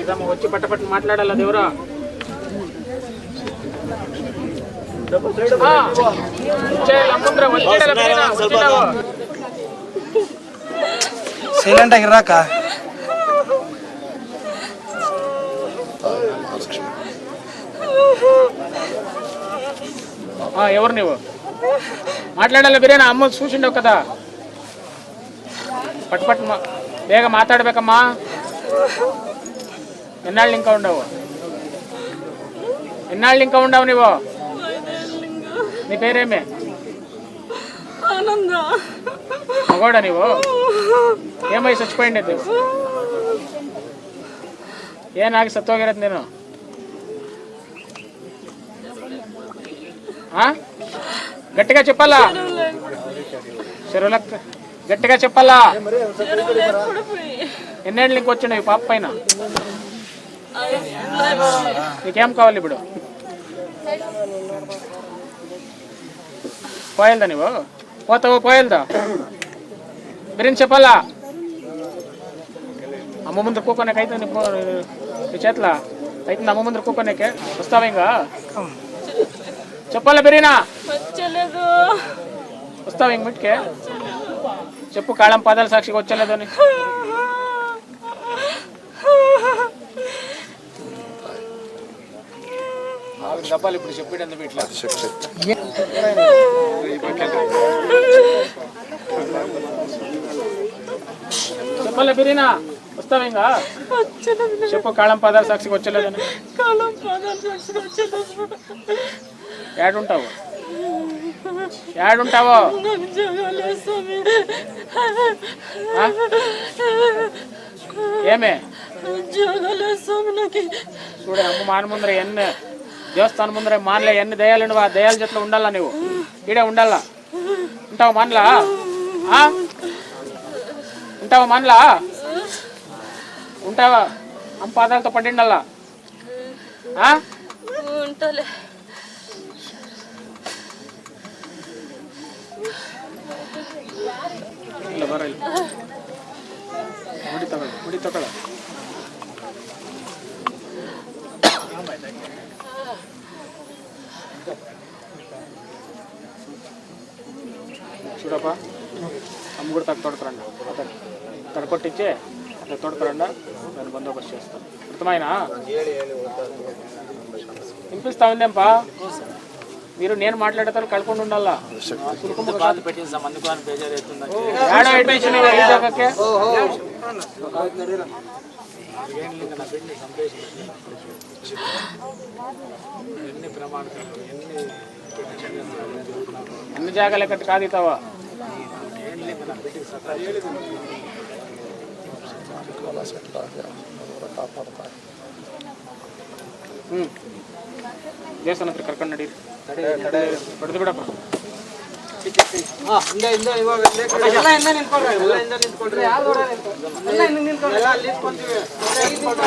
ఇదమ్మ వచ్చి పట్ట పట్ట మాట్లాడాలా దేవరా సైలెంట్ ಆಗಿರಾಕ ఎవరు నువ్వు మాట్లాడాలి బిర్యానీ అమ్మ చూసిండవు కదా. పట్టుపట్ పట్టు బేగ మాట్లాడబేకమ్మా. ఎన్నాళ్ళు ఇంకా ఉండవు? ఎన్నాళ్ళు ఇంకా ఉండవు నువ్వు నీ పేరేమే? మగోడా నువ్వు ఏమై చచ్చిపోయింది నువ్వు ఏ నాకు సత్వగారు నేను? గట్టిగా చెప్పాలా? చెరువులకు గట్టిగా చెప్పాలా? ఎన్నేళ్ళు నీకు వచ్చినాయి పాప పైన? నీకేం కావాలి ఇప్పుడు? పోయల్దా నువ్వు పోతావు పోయల్దా? బిర్యానీ చెప్పాలా? అమ్మ ముందు కూకోనేకి అయితే నీ పో- నీ అయితే అమ్మ ముందర కూకోనేకే? వస్తావా ఇంకా? చెప్పాలా బిర్యానా వచ్చలేదు వస్తావా ఇంక మిట్కే చెప్పు కాళం పాదాల సాక్షిగా వచ్చలేదు అని. డబ్బాలు ఇప్పుడు చెప్పేటందుకు ఇట్లా చెప్పాలా బిర్యానా వస్తావా ఇంకా? చెప్పు కాళం పాదాల సాక్షిగా వచ్చలేదని కాలం పాదాలు చేసి వచ్చలేదు. ఏడుంటావు ఏడుంటావో? ఏమే? జగలేదు చూడ అమ్మ మాన ముందర ఎన్ని దేవస్థానం ముందర మానలే ఎన్ని దయాలు ఆ దయాల జట్లో ఉండాలా నువ్వు ఈడే ఉండాలా? ఉంటావు మానలా? ఉంటావా మానలా? ఉంటావా? అమ్మ పాదాలతో పడిండాలా? ఉంటలే. ಇಲ್ಲ ಬರ ಇಲ್ಲಿ ಮುಡಿ ತಗೊಳ್ಳಿ ಮುಡಿ ತಗೊಳ್ಳ చూడప్ప అమ్మ కూడా తగ్గ తొడకరండి అతను తను కొట్టించి అతను తొడకరండా దాన్ని బందోబస్తు చేస్తాను అర్థమైనా వినిపిస్తా ఉందేంపా మీరు నేను మాట్లాడతాను కలకుండా ఉండాలా? అన్ని జాగాలు ఎక్కడ కాదు ఇతావా కాపాడతా ದೇವಸ್ಥಾನ ಹತ್ರ ಕರ್ಕೊಂಡು ನಡೀರಿ. ಹೊಡೆದು ಬಿಡಪ್ಪ. ಎಲ್ಲ